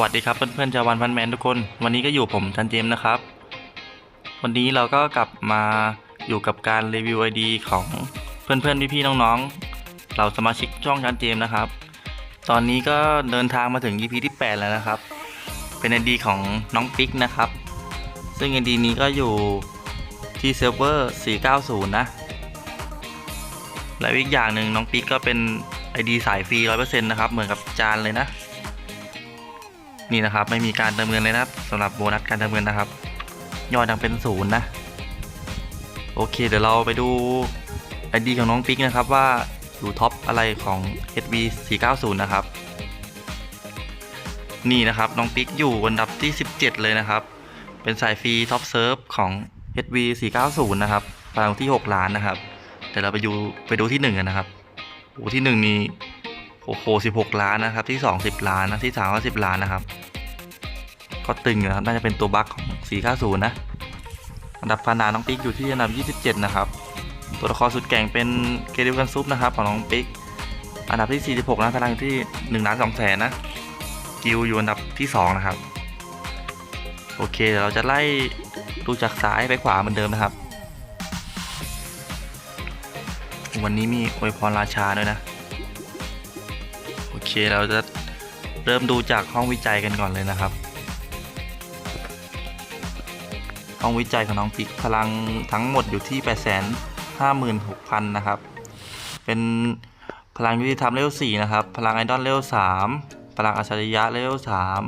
วัสดีครับเพื่อนๆชาววันพันแมนทุกคน วันนี้ก็อยู่ผมจันเจมส์นะครับ วันนี้เราก็กลับมาอยู่กับการรีวิวไอดีของเพื่อนๆพี่ๆน้องๆเราสมาชิกช่องจันเจมส์นะครับ ตอนนี้ก็เดินทางมาถึง EP ที่ 8 แล้วนะครับ เป็นไอดีของน้องปิ๊กนะครับ ซึ่งไอดีนี้ก็อยู่ที่เซิร์ฟเวอร์ 490 นะ และอีกอย่างหนึ่งน้องปิ๊กก็เป็น ID สายฟรี 100%นะครับ เหมือนกับจานเลยนะ นี่นะครับไม่มีการเติมเงินเลยนะครับสำหรับโบนัสการเติมเงินนะครับ ยอดยังเป็นศูนย์นะ โอเค เดี๋ยวเราไปดู ID ของน้องปิ๊กนะครับว่าอยู่ท็อปอะไรของ HV 490นะครับ นี่นะครับน้องปิ๊กอยู่อันดับที่ 17 เลยนะครับ เป็นสายฟรีท็อปเซิร์ฟของ HV 490นะครับพลังที่ 6 ล้านนะครับเดี๋ยวเราไปดูไปดูที่1กันนะครับโอ้ที่ 1 นี่ โอ้โห16 ล้านนะครับ ที่2 10ล้านนะที่3ก็10ล้านนะครับ ก็ตึงนะครับ น่าจะเป็นตัวบั๊กของ 490 นะ อันดับพานาน้องปิ๊กอยู่ที่อันดับ 27 นะครับ ตัวละครสุดแก่งเป็นเกดิวกันซุปนะครับของน้องปิ๊ก อันดับที่ 46 นะพลังที่1ล้าน2แสนนะ กิวอยู่อันดับที่ 2 นะครับ โอเคเดี๋ยวเราจะไล่ดูจากซ้ายไปขวาเหมือนเดิมนะครับ วันนี้มีอวยพรราชาด้วยนะ เคเราจะเริ่มดูจากห้องวิจัยกันก่อนเลยนะครับ ห้องวิจัยของน้องปิ๊กพลังทั้งหมดอยู่ที่ 8 5 6 0 0 0 นะครับ เป็นพลังยุติธรรมเลเวล4นะครับ พลังไอดอลเลเวล3พลังอัจฉริยะเลเวล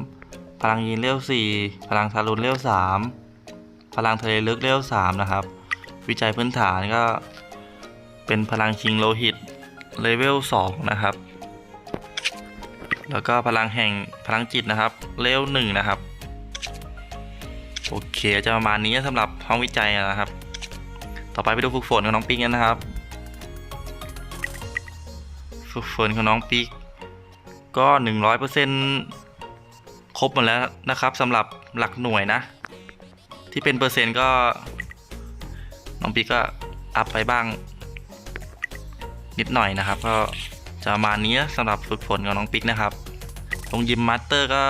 3พลังยีนเลเวล4พลังทารุณเลเวล3พลังทะเลลึกเลเวล3นะครับ วิจัยพื้นฐานก็เป็นพลังชิงโลหิตเลเวล2นะครับ แล้วก็พลังแห่งพลังจิตนะครับเลเวล1นะครับ โอเคจะประมาณนี้สำหรับห้องวิจัยนะครับ ต่อไปไปดูฝึกฝนของน้องปิ๊กกันนะครับ ฝึกฝนของน้องปิ๊กก็หนึ่งร้อเซครบหมดแล้วนะครับสำหรับหลักหน่วยนะ ที่เป็นเปอร์เซ็นต์ก็ น้องปิ๊กก็อัพไปบ้าง นิดหน่อยนะครับ ก็ จะมาณนี้สำหรับฝึกฝนของน้องปิ๊กนะครับ ลงยิมมาสเตอร์ก็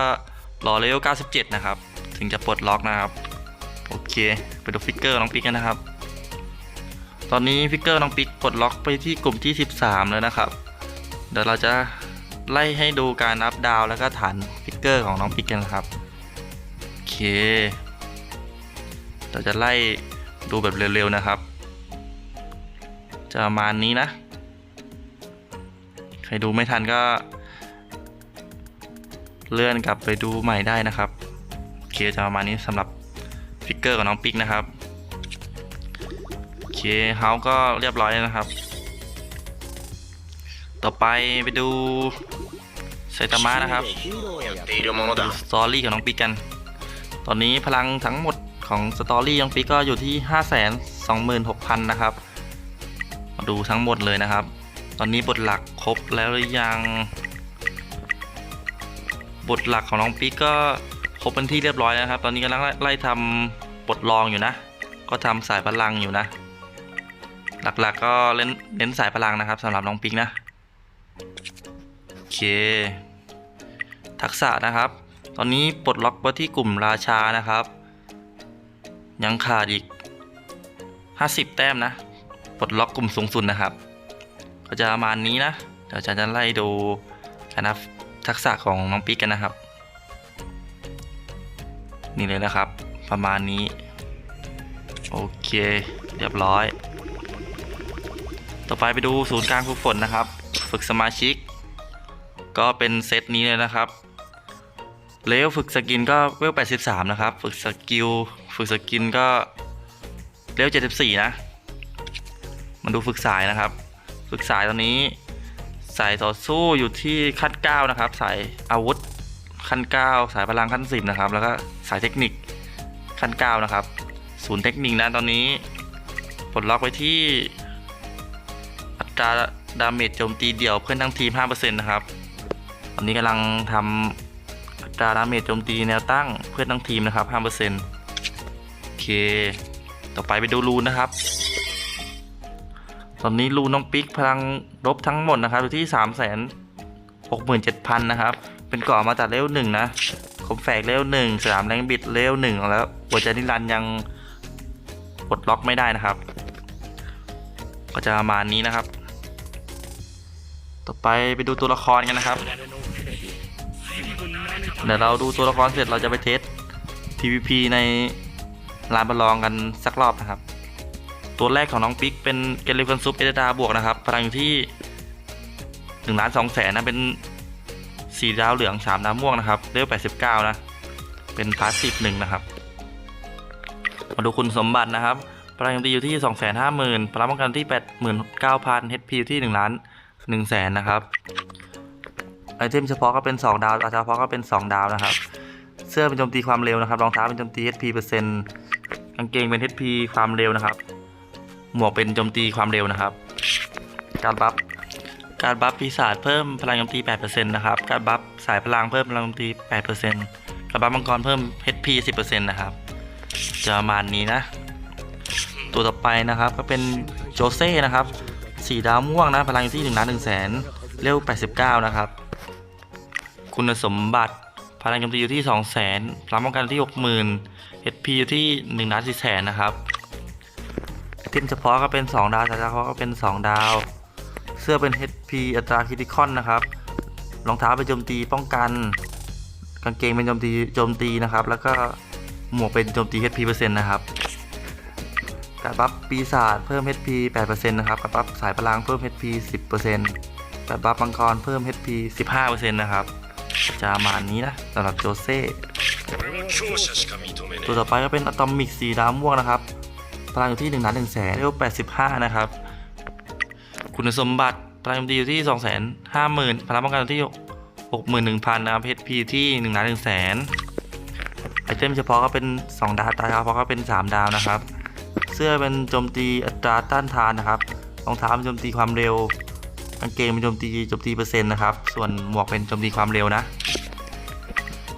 รอเลเวล97 นะครับ ถึงจะปลดล็อกนะครับ โอเค ไปดูฟิกเกอร์น้องปิ๊กกันนะครับ ตอนนี้ฟิกเกอร์น้องปิ๊กปลดล็อกไปที่กลุ่มที่ 13 แล้วนะครับ เดี๋ยวเราจะไล่ให้ดูการอัพดาวแล้วก็ฐานฟิกเกอร์ของน้องปิ๊กกันนะครับ โอเค เราจะไล่ดูแบบเร็วๆนะครับ จะประมาณนี้นะ ครดูไม่ทันก็ เลื่อนกลับไปดูใหม่ได้นะครับเคจะประมาณนี้สำหรับฟิกเกอร์กับน้องปิกนะครับเคเฮาก็เรียบร้อยแล้วนะครับ ต่อไปไปดูไซตามะนะครับสตอรี่ของน้องปิกกัน ตอนนี้พลังทั้งหมดของสตอรี่น้องปิกก็อยู่ที่ 5 2 6 0 0 0 นะครับ มาดูทั้งหมดเลยนะครับ ตอนนี้บทหลักครบแล้วหรือยัง บทหลักของน้องปิ๊กก็ครบเป็นที่เรียบร้อยแล้วนะครับ ตอนนี้กำลังไล่ทำบทรองอยู่นะ ก็ทำสายพลังอยู่นะ หลักๆก็เล่นเน้นสายพลังนะครับสำหรับน้องปิ๊กนะโอเค ทักษะนะครับ ตอนนี้ปลดล็อกไว้ที่กลุ่มราชานะครับ ยังขาดอีก 50 แต้มนะปลดล็อกกลุ่มสูงสุดนะครับ ก็จะประมาณนี้นะเดี๋ยวอาจารย์จะไล่ดูการนับทักษะของน้องปิ๊กกันนะครับ นี่เลยนะครับ ประมาณนี้ โอเค เรียบร้อย ต่อไปไปดูศูนย์กลางฝึกฝนนะครับ ฝึกสมาชิก ก็เป็นเซตนี้เลยนะครับเลเวลฝึกสกินก็เวล 83 นะครับ ฝึกสกิล ฝึกสกินก็เลเวล 74 นะ มาดูฝึกสายนะครับ ฝึกสายตอนนี้ สายต่อสู้อยู่ที่ขั้น9นะครับ สายอาวุธขั้น 9 สายพลังขั้น 10 นะครับ แล้วก็สายเทคนิคขั้น 9 นะครับ ศูนย์เทคนิคนะตอนนี้ปลดล็อกไว้ที่อัตราดาเมจโจมตีเดี่ยวเพื่อนทั้งทีม 5%นะครับ ตอนนี้กำลังทำอัตราดาเมจโจมตีแนวตั้งเพื่อนทั้งทีมนะครับ 5%โอเค ต่อไปไปดูรูนนะครับ ตอนนี้รูน้องปิ๊กพลังลบทั้งหมดนะครับอยู่ที่3 6 7 0 0 0นะครับ เป็นกาะมาจากเลเวลหนึ่งนะคมแฝกเลเวลหนึ่งสามแรงบิดเลเวลหนึ่งแล้วหัวใจนิรันยังปลดล็อกไม่ได้นะครับ ก็จะประมาณนี้นะครับ ต่อไปไปดูตัวละครกันนะครับ เดี๋ยวเราดูตัวละครเสร็จเราจะไปเทส PVP ในลานประลองกันสักรอบนะครับ ตัวแรกของน้องปิ๊กเป็นเกลิฟันซุปเอเดดาบวกนะครับ พลังอยู่ที่1ล้าน2แสนนะ เป็น4ดาวเหลือง3ดาวม่วงนะครับเลเวล89นะ เป็นพาสซีฟหนึ่งนะครับ มาดูคุณสมบัตินะครับ พลังโจมตีอยู่ที่2 5 0 0 0 0พลังป้องกันที่89,000 HP อยู่ที่1ล้าน1แสนนะครับไอเทมเฉพาะก็เป็น 2 ดาวอาเฉพาะก็เป็น 2 ดาวนะครับ เสื้อเป็นโจมตีความเร็วนะครับ รองเท้าเป็นโจมตี HP เปอร์เซ็นต์ กางเกงเป็น HP ความเร็วนะครับ หมวกเป็นโจมตีความเร็วนะครับ การบัฟ การบัฟปีศาจเพิ่มพลังโจมตี 8%นะครับ การบัฟสายพลังเพิ่มพลังโจมตี 8%การบัฟมังกรเพิ่ม HP 10%นะครับจะประมาณนี้นะ ตัวต่อไปนะครับก็เป็นโจเซ่นะครับสีดาวม่วงนะพลังอยู่ที่1ล้าน1แสนเร็ว 89 นะครับ คุณสมบัติพลังโจมตีอยู่ที่ 2 0 0 0 0 0พลังป้องกันที่ 60,000 HP อยู่ที่1ล้าน4แสนนะครับ ทีมเฉพาะก็เป็น 2 ดาวสายเฉพาะก็เป็น 2 ดาว เสื้อเป็น HP อัตราคิติคอนนะครับ รองเท้าเป็นโจมตีป้องกัน กางเกงเป็นโจมตีโจมตีนะครับ แล้วก็หมวกเป็นโจมตี HP เปอร์เซ็นต์นะครับกระปับปีศาจเพิ่ม HP 8%นะครับกระปับสายพลังเพิ่ม HP 10%กระปับมังกรเพิ่ม HP 15%นะครับจะมานี้นะสำหรับโจเซ่ตัวต่อไปก็เป็นอะตอมิกสีดำม่วงนะครับ พลังอยู่ที่1ล้าน1แสนเลเวล85นะครับ คุณสมบัติพลังโจมตีอยู่ที่2 5 0 0 0 0พลังป้องกันอยู่ที่61,000นนะครับ HP ที่1ล้าน1แสนไอเทมเฉพาะก็เป็น 2 ดาวตาเฉพาะก็เป็น 3 ดาวนะครับ เสื้อเป็นโจมตีอัตราต้านทานนะครับรองเท้าเป็นโจมตีความเร็วกางเกงเป็นโจมตีโจมตีเปอร์เซ็นต์นะครับ ส่วนหมวกเป็นโจมตีความเร็วนะ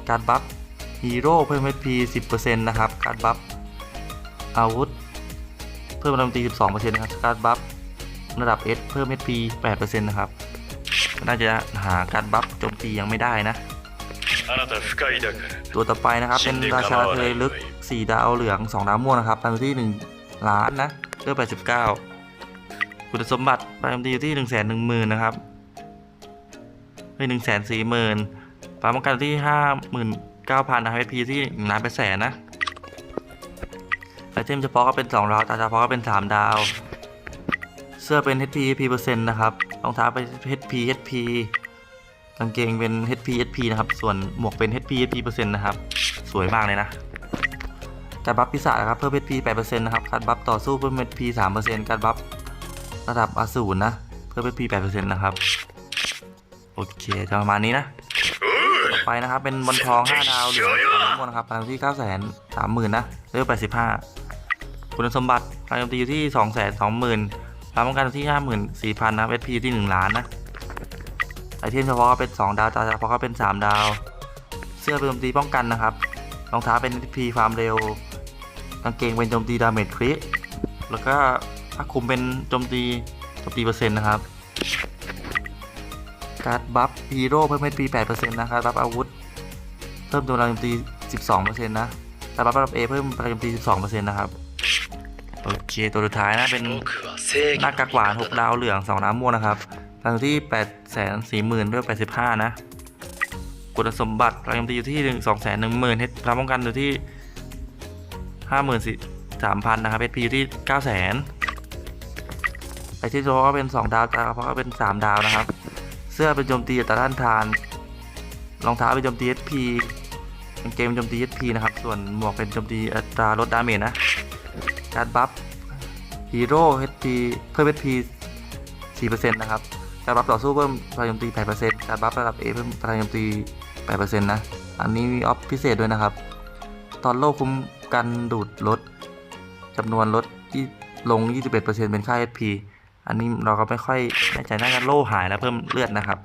การบัฟฮีโร่เพิ่ม HP 10%นะครับ การบัฟอาวุธ เพิ่มพลังตี 12%นะครับสการ์ดบัฟระดับ S เพิ่ม HP 8%นะครับน่าจะหาการบัฟโจมตียังไม่ได้นะ ตัวต่อไปนะครับ เป็นราชาเทยลึก 4 ดาวเหลือง 2 ดาวม่วงนะครับพลังที่ 1 ล้านนะเลือด89 คุณสมบัติพลังตีอยู่ที่ 1 1 0 0 0 0 นะครับเฮ้ย1 4 0 0 0 0ปามังกันที่ 59,000นะครับ SP ที่1ล้านแปดแสนนะ ไอเทมเฉพาะก็เป็น 2 ดาว ตาเฉพาะก็เป็น 3 ดาว เสื้อเป็น HP HP เปอร์เซ็นต์นะครับรองเท้าเป็น HP HP กางเกงเป็น HP HP นะครับ ส่วนหมวกเป็น HP HP เปอร์เซ็นต์นะครับ สวยมากเลยนะ การบัฟปีศาจนะครับ เพิ่ม HP 8%นะครับ การบัฟต่อสู้เพิ่ม HP 3%การบัฟระดับอสูรนะ เพิ่ม HP 8%นะครับ โอเคจะประมาณนี้นะต่อไปนะครับ เป็นบอลทอง 5 ดาวเหลืองน้ำมนต์นะครับพลังที่9 3 0 0 0 0นะเลเวล85 คุณสมบัติพลังโจมตีอยู่ที่ 2 2 0 0 0 0พลังป้องกันอยู่ที่ 54,000นะ HP อยู่ที่ 1 ล้านนะไอเทมเฉพาะก็เป็น 2 ดาวตาเฉพาะก็เป็น 3 ดาว เสื้อเป็นโจมตีป้องกันนะครับรองเท้าเป็น HP ความเร็วกางเกงเป็นโจมตีดาเมจคริแล้วก็ผ้าคลุมเป็นโจมตีโจมตีเปอร์เซ็นต์นะครับ การ์ดบัฟฮีโร่เพิ่ม HP 8%นะครับบัฟอาวุธ เพิ่มตัวพลังโจมตี 12%นะการบัฟระดับ A เพิ่มพลังโจมตี 12%นะครับ โอเคตัวสุดท้ายนะเป็นนักกากหวาน6ดาวเหลือง 2 น้ำม่วงนะครับทั้งที่ 8 4 0 0 0 0ด้วย 85 นะกุณสมบัติแรงโจมตีอยู่ที่ 1 2 1 0 0 0 0เฮดพลังป้องกันอยู่ที่ 53,000 นะครับเฮดพีอยู่ที่ 900,000ไอที่โซก็เป็น 2 ดาวแต่เพราะก็เป็น 3 ดาวนะครับ เสื้อเป็นโจมตีอัตราด้านทานรองเท้าเป็นโจมตีเฮดพีเกมโจมตีเฮดพีนะครับ ส่วนหมวกเป็นโจมตีอัตราลดดาเมจนะ การบัฟฮีโร่ HP เพิ่ม HP 4%นะครับ การบัฟต่อสู้เพิ่มพลังโจมตี8%การบัฟระดับ A เพิ่มพลังโจมตี8%นะ อันนี้มีออฟพิเศษด้วยนะครับ ตอนโลกคุ้มกันดูดลดจำนวนลดที่ลง 21%เป็นค่า HP อันนี้เราก็ไม่ค่อยแน่ใจน่าจะโล่หายแล้วเพิ่มเลือดนะครับ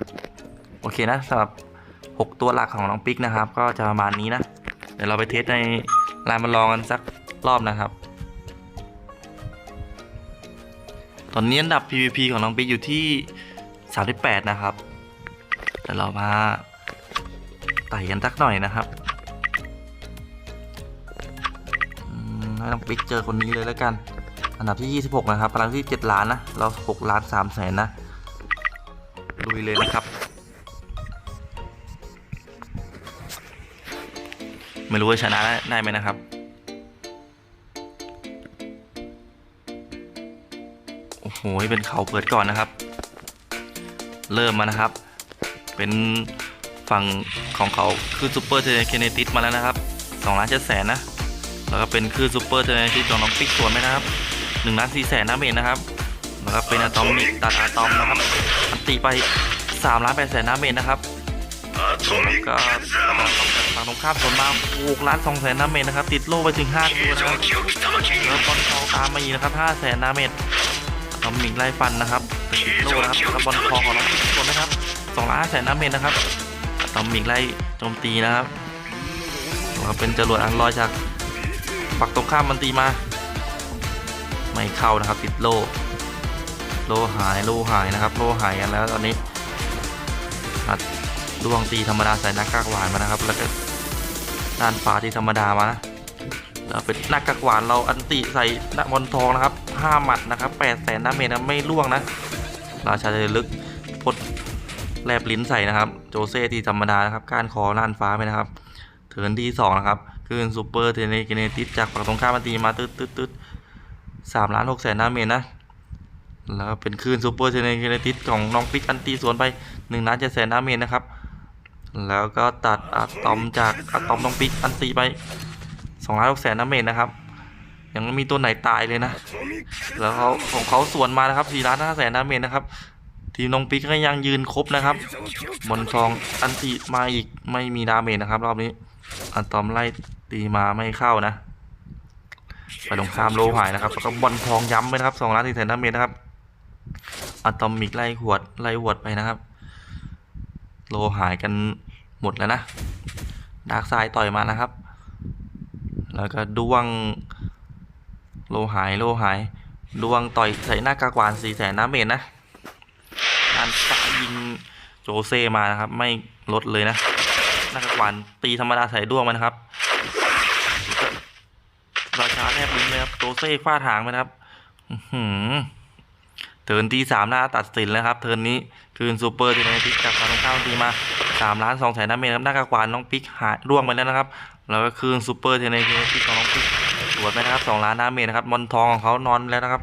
โอเคนะสำหรับ 6 ตัวหลักของน้องปิ๊กนะครับ ก็จะประมาณนี้นะ เดี๋ยวเราไปเทสในลานมาลองกันสักรอบนะครับ ตอนนี้อันดับ PVP ของน้องปิ๊กอยู่ที่ 38 นะครับเดี๋ยวเรามาไต่กันสักหน่อยนะครับให้น้องปิ๊กเจอคนนี้เลยแล้วกัน อันดับที่ 26 นะครับพลังที่ 7 ล้านนะ เรา 6 ล้าน3แสนนะลุยเลยนะครับ ไม่รู้ว่าชนะได้ไหมนะครับ โอ้โหเป็นเขาเปิดก่อนนะครับ เริ่มมานะครับ เป็นฝั่งของเขาคือซูเปอร์เทเคเนติสมาแล้วนะครับ2ล้านเจ็ดแสนนะ แล้วก็เป็นคือซูเปอร์เทเนติสของน้องปิ๊กสวนไหมนะครับ1ล้านสี่แสนน้ำเองนะครับ แล้วก็เป็นอะตอมิกตัดอะตอมนะครับอันตีไป3ล้านแปดแสนน้ำเองนะครับแล้วก็ฝั่งตรงข้ามสวนมา6ล้านสองแสนน้ำเมตรนะครับ ติดโล่ไปถึง5ตัวนะครับแล้วตอนเขาตามมาอีกนะครับห้าแสนน้ำเมตร ทอมมิงไล่ฟันนะครับติดโลนะครับแล้วบอลทองของน้องพิกคนนะครับ2ล้านแสนน้าเมตรนะครับทอมมิงไล่โจมตีนะครับแล้วเป็นจรวดอันลอยจากฝั่งตรงข้ามมันตีมา ไม่เข้านะครับติดโลโลหายโลหายนะครับ โลหายกันแล้วตอนนี้อัดดวงตีธรรมดาใส่น้ากากหวานมานะครับ แล้วก็ด้านฟ้าที่ธรรมดามานะ เป็นหน้ากากหวานเราอันติใส่หน้าบอลทองนะครับห้าหมัดนะครับแปดแสนน้าเมตรนะไม่ล่วงนะ ราชาจะลึกพดแลบลิ้นใส่นะครับ โจเซ่ที่ธรรมดานะครับก้านคอน่านฟ้าไปนะครับเทินที่สองนะครับคือซูเปอร์เทเนเกเนติสจากฝั่งตรงข้ามมันตีมาตืดตืดตืดสามล้านหกแสนน้าเมตรนะแล้วเป็นคืนซูเปอร์เทเนเกเนติสของน้องปิ๊กอันตีสวนไป1ล้านเจ็ดแสนน้าเมตรนะครับแล้วก็ตัดอะตอมจากอะตอมน้องปิกอันตีไป 2ล้านหกแสนน้าเมตนะครับ ยังไม่มีตัวไหนตายเลยนะ แล้วเขาของเขาสวนมานะครับ4ล้านห้าแสนน้าเมตนะครับ ทีมน้องปิ๊กก็ยังยืนครบนะครับบนทองอันตีมาอีกไม่มีดาเมจนะครับ รอบนี้อะตอมไล่ตีมาไม่เข้านะไปตรงข้ามโลหายนะครับแล้วก็บอลทองย้ำไปนะครับสองล้านสี่แสนดาเมจนะครับอะตอมิกไล่หวดไล่หวดไปนะครับ โลหายกันหมดแล้วนะดาร์กไซด์ต่อยมานะครับ แล้วก็ดวงโลหายโลหายดวงต่อยใส่หน้ากากหวานสี่แสนน้ำเมจนะการสายยิงโจเซมานะครับ ไม่ลดเลยนะหน้ากากหวานตีธรรมดาใส่ดวงมานะครับราชาแนบลิ้นเลยครับโจเซ่ฟาดหางไปนะครับหือเทินที่สามหน้าตัดสินแล้วครับ เทิร์นนี้คืนซูเปอร์ทีนพิกจากฝั่งตรงข้ามตีมา สามล้านสองแสนน้ำเมตรครับหน้ากากวานน้องปิ๊กหายร่วงไปแล้วนะครับแล้วก็คืนซูเปอร์เทีนพิกของน้องปิ๊กสวนไปนะครับสองล้านน้ำเมตรนะครับบอลทองของเขานอนไปแล้วนะครับ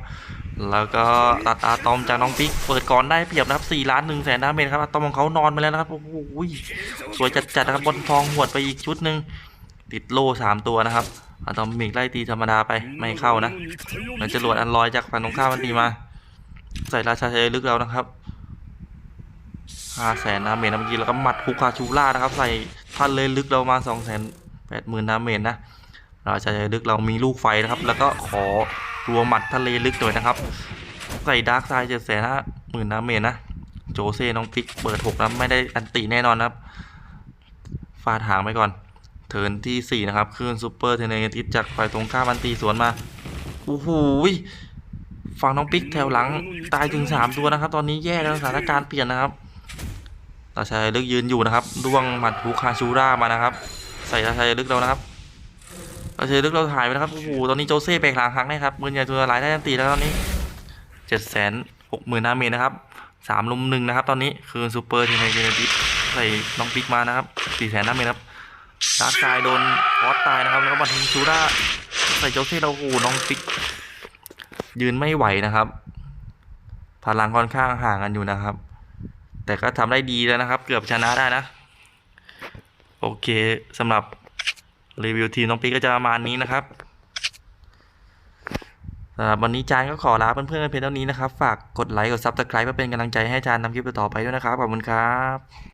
แล้วก็ตัดอาตอมจากน้องปิ๊กเปิดก่อนได้เปรียบนะครับสี่ล้านหนึ่งแสนน้ำเมตรครับอาตอมของเขานอนไปแล้วนะครับโอ้โหสวยจัดๆนะครับบอลทองหวดไปอีกชุดหนึ่งติดโล่สามตัวนะครับอาตอมมิกไล่ตีธรรมดาไปไม่เข้านะมันจะหลวดอันลอยจากฝั่งตรงข้ามมันตีมา ใส่ราชาชัยลึกแล้วนะครับ ห้าแสนน้ำเมตรนะเมื่อกี้แล้วก็หมัดคุกคาชูล่านะครับ ใส่พันเลยลึกเรามาสองแสนแปดหมื่นน้ำเมตนะเราชาชัยลึกเรามีลูกไฟนะครับ แล้วก็ขอรัวหมัดทะเลลึกหน่อยนะครับ ใส่ดาร์กไซด์เจ็ดแสนห้าหมื่นน้ำเมตนะโจเซ่น้องพิกเปิดหกนะไม่ได้อันติแน่นอนนะครับฟาดหางไปก่อน เทินที่สี่นะครับคลื่นซูเปอร์เทเนติสจากฝ่ายตรงข้ามอันตีสวนมาโอ้โหยฝั่งน้องปิ๊กแถวหลังตายถึงสามตัวนะครับ ตอนนี้แย่แล้วสถานการณ์เปลี่ยนนะครับ ราชายลึกยืนอยู่นะครับดวงหมัดฮูคาชูรามานะครับ ใส่ราชายลึกเรานะครับราชายลึกเราถ่ายไปนะครับโอ้โหตอนนี้โจเซ่แบกหลังครั้งนะครับมือใหญ่ตัวหลายได้ทันตีแล้วตอนนี้เจ็ดแสนหกหมื่นนาเมตรนะครับสามลุมหนึ่งนะครับ ตอนนี้คือซูเปอร์ทีมในเจเนติสใส่น้องปิ๊กมานะครับสี่แสนนาเมตรครับดาร์กไซด์โดนคอสตายนะครับแล้วก็บัตรฮูชูราใส่โจเซ่เราโอ้โหน้องปิ๊กยืนไม่ไหวนะครับพลังค่อนข้างห่างกันอยู่นะครับ แต่ก็ทำได้ดีแล้วนะครับ เกือบชนะได้นะ โอเคสำหรับรีวิวทีมน้องปีก็จะประมาณนี้นะครับสำหรับวันนี้จานก็ขอลาเพื่อนๆกันเพียงเท่านี้นะครับ ฝากกดไลค์กดซับสไครป์เพื่อเป็นกำลังใจให้จานทำคลิปต่อไปด้วยนะครับ ขอบคุณครับ